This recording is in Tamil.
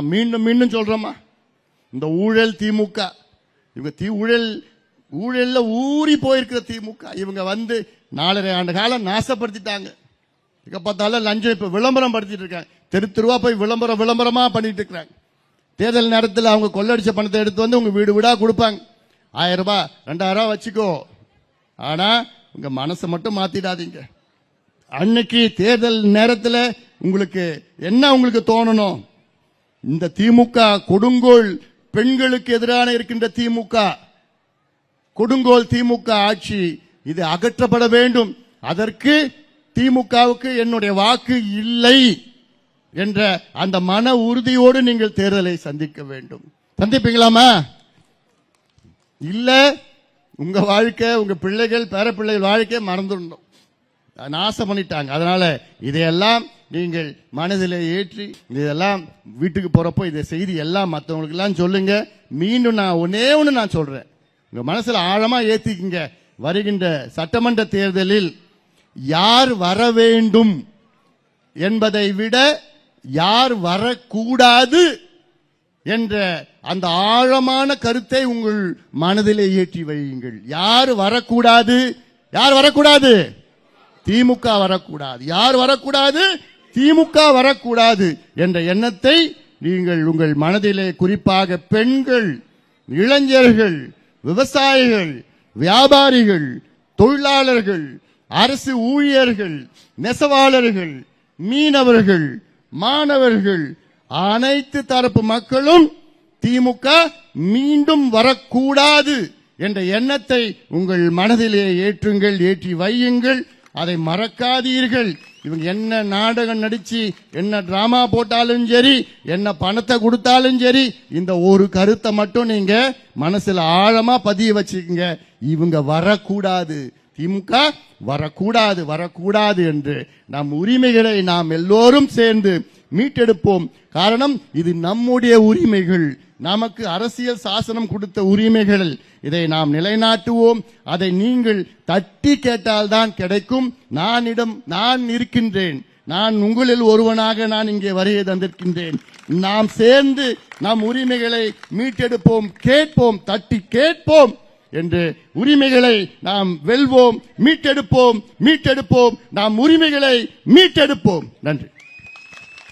நான் மீண்டும் மீண்டும் சொல்றேம்மா. இந்த ஊழல் திமுக. இவங்க தீ ஊழல் ஊழல்ல ஊறி போயிருக்கிற திமுக. இவங்க வந்து நாலரை ஆண்டு காலம் நாசப்படுத்திட்டாங்க. இங்க பார்த்தாலும் லஞ்சம் இப்ப விளம்பரம் படுத்திட்டு இருக்காங்க. தெரு தெருவா போய் விளம்பரம் விளம்பரமா பண்ணிட்டு இருக்காங்க தேர்தல் நேரத்தில் அவங்க கொள்ளடிச்ச பணத்தை எடுத்து வந்து உங்க வீடு வீடா கொடுப்பாங்க. ஆயிரம் ரூபாய் ரெண்டாயிரம் ரூபாய் வச்சுக்கோ. ஆனா உங்க மனசை மட்டும் மாத்திடாதீங்க. அன்னைக்கு தேர்தல் நேரத்தில் உங்களுக்கு என்ன உங்களுக்கு தோணணும்? இந்த திமுக கொடுங்கோல் பெண்களுக்கு எதிரான இருக்கின்ற திமுக. கொடுங்கோல் திமுக ஆட்சி இது அகற்றப்பட வேண்டும். அதற்கு திமுகவுக்கு என்னுடைய வாக்கு இல்லை என்ற அந்த மன உறுதியோடு நீங்கள் தேர்தலை சந்திக்க வேண்டும். சந்திப்பீங்களாமா இல்ல. உங்க வாழ்க்கை உங்க பிள்ளைகள் பேர பிள்ளைகள் வாழ்க்கையை மறந்துடணும். நாசம் பண்ணிட்டாங்க. அதனால இதையெல்லாம் நீங்கள் மனதில் ஏற்றி இதெல்லாம் வீட்டுக்கு போகிறப்போ இதை செய்தி எல்லாம் மற்றவங்களுக்கெல்லாம் சொல்லுங்க. மீண்டும் நான் ஒன்னே ஒன்று நான் சொல்கிறேன் உங்கள் மனசில் ஆழமாக ஏற்றிக்கிங்க வருகின்ற சட்டமன்ற தேர்தலில் யார் வர வேண்டும் என்பதை விட யார் வரக்கூடாது என்ற அந்த ஆழமான கருத்தை உங்கள் மனதிலே ஏற்றி வையுங்கள். யார் வரக்கூடாது? யார் வரக்கூடாது? திமுக வரக்கூடாது. யார் வரக்கூடாது? திமுக வரக்கூடாது என்ற எண்ணத்தை நீங்கள் உங்கள் மனதிலே குறிப்பாக பெண்கள் இளைஞர்கள் விவசாயிகள் வியாபாரிகள் தொழிலாளர்கள் அரசு ஊழியர்கள் நெசவாளர்கள் மீனவர்கள் மாணவர்கள் அனைத்து தரப்பு மக்களும் திமுக மீண்டும் வரக்கூடாது என்ற எண்ணத்தை உங்கள் மனதிலே ஏற்றுங்கள் ஏற்றி வையுங்கள். அதை மறக்காதீர்கள். இவங்க என்ன நாடகம் நடிச்சு என்ன டிராமா போட்டாலும் சரி என்ன பணத்தை கொடுத்தாலும் சரி இந்த ஒரு கருத்தை மட்டும் நீங்க மனசுல ஆழமா பதிய வச்சுக்கோங்க. இவங்க வரக்கூடாது. திமுக வரக்கூடாது வரக்கூடாது என்று நம் உரிமைகளை நாம் எல்லோரும் சேர்ந்து மீட்டெடுப்போம். காரணம் இது நம்முடைய உரிமைகள். நமக்கு அரசியல் சாசனம் கொடுத்த உரிமைகள் இதை நாம் நிலைநாட்டுவோம். அதை நீங்கள் தட்டி கேட்டால்தான் கிடைக்கும். நானிடம் நான் இருக்கின்றேன். நான் உங்களில் ஒருவனாக நான் இங்கே வருகை தந்திருக்கின்றேன். நாம் சேர்ந்து நம் உரிமைகளை மீட்டெடுப்போம் கேட்போம் தட்டி கேட்போம் என்று உரிமைகளை நாம் வெல்வோம் மீட்டெடுப்போம் மீட்டெடுப்போம். நாம் உரிமைகளை மீட்டெடுப்போம். நன்றி.